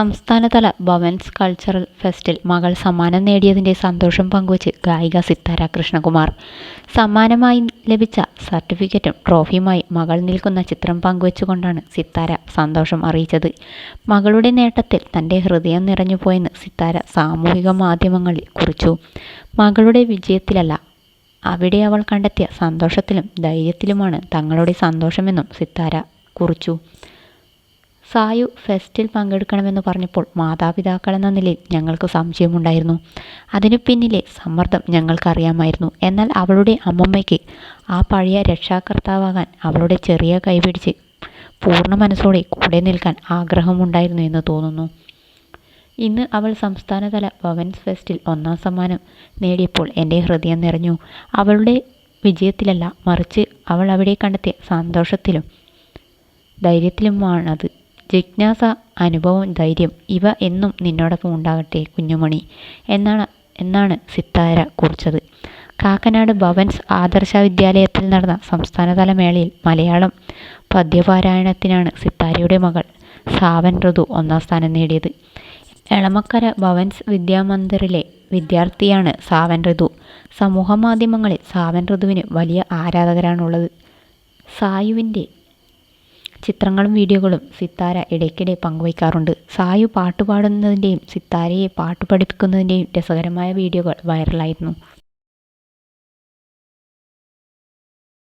സംസ്ഥാനതല ഭവൻസ് കൾച്ചറൽ ഫെസ്റ്റിൽ മകൾ സമ്മാനം നേടിയതിന്റെ സന്തോഷം പങ്കുവച്ച് ഗായിക സിത്താര കൃഷ്ണകുമാർ. സമ്മാനമായി ലഭിച്ച സർട്ടിഫിക്കറ്റും ട്രോഫിയുമായി മകൾ നിൽക്കുന്ന ചിത്രം പങ്കുവച്ചുകൊണ്ടാണ് സിത്താര സന്തോഷം അറിയിച്ചത്. മകളുടെ നേട്ടത്തിൽ തന്റെ ഹൃദയം നിറഞ്ഞുപോയെന്ന് സിത്താര സാമൂഹിക മാധ്യമങ്ങളിൽ കുറിച്ചു. മകളുടെ വിജയത്തിലല്ല, അവിടെ അവൾ കണ്ടെത്തിയ സന്തോഷത്തിലും ധൈര്യത്തിലുമാണ് തങ്ങളുടെ സന്തോഷമെന്നും സിത്താര കുറിച്ചു. സായു ഫെസ്റ്റിൽ പങ്കെടുക്കണമെന്ന് പറഞ്ഞപ്പോൾ മാതാപിതാക്കൾ എന്ന നിലയിൽ ഞങ്ങൾക്ക് സംശയമുണ്ടായിരുന്നു. അതിനു പിന്നിലെ സമ്മർദ്ദം ഞങ്ങൾക്കറിയാമായിരുന്നു. എന്നാൽ അവളുടെ അമ്മമ്മയ്ക്ക് ആ പഴയ രക്ഷാകർത്താവാകാൻ അവളുടെ ചെറിയ കൈപിടിച്ച് പൂർണ മനസ്സോടെ കൂടെ നിൽക്കാൻ ആഗ്രഹമുണ്ടായിരുന്നു എന്ന് തോന്നുന്നു. ഇന്ന് അവൾ സംസ്ഥാനതല ഭവൻസ് ഫെസ്റ്റിൽ ഒന്നാം സമ്മാനം നേടിയപ്പോൾ എന്റെ ഹൃദയം നിറഞ്ഞു. അവളുടെ വിജയത്തിലല്ല, മറിച്ച് അവൾ അവിടെ കണ്ടെത്തിയ സന്തോഷത്തിലും ധൈര്യത്തിലുമാണത്. ജിജ്ഞാസ, അനുഭവം, ധൈര്യം ഇവ എന്നും നിന്നോടൊപ്പം ഉണ്ടാകട്ടെ കുഞ്ഞുമണി എന്നാണ് എന്നാണ് സിത്താര കുറിച്ചത്. കാക്കനാട് ഭവൻസ് ആദർശ വിദ്യാലയത്തിൽ നടന്ന സംസ്ഥാനതല മേളയിൽ മലയാളം പദ്യപാരായണത്തിനാണ് സിത്താരയുടെ മകൾ സാവൻ ഋതു ഒന്നാം സ്ഥാനം നേടിയത്. എളമക്കര ഭവൻസ് വിദ്യാമന്ദിറിലെ വിദ്യാർത്ഥിയാണ് സാവൻ ഋതു. സമൂഹമാധ്യമങ്ങളിൽ സാവൻ ഋതുവിന് വലിയ ആരാധകരാണുള്ളത്. സായുവിന്റെ ചിത്രങ്ങളും വീഡിയോകളും സിത്താര ഇടയ്ക്കിടെ പങ്കുവയ്ക്കാറുണ്ട്. സായു പാട്ടുപാടുന്നതിന്റെയും സിത്താരയെ പാട്ടു പഠിപ്പിക്കുന്നതിന്റെയും രസകരമായ വീഡിയോകൾ വൈറലായിരുന്നു.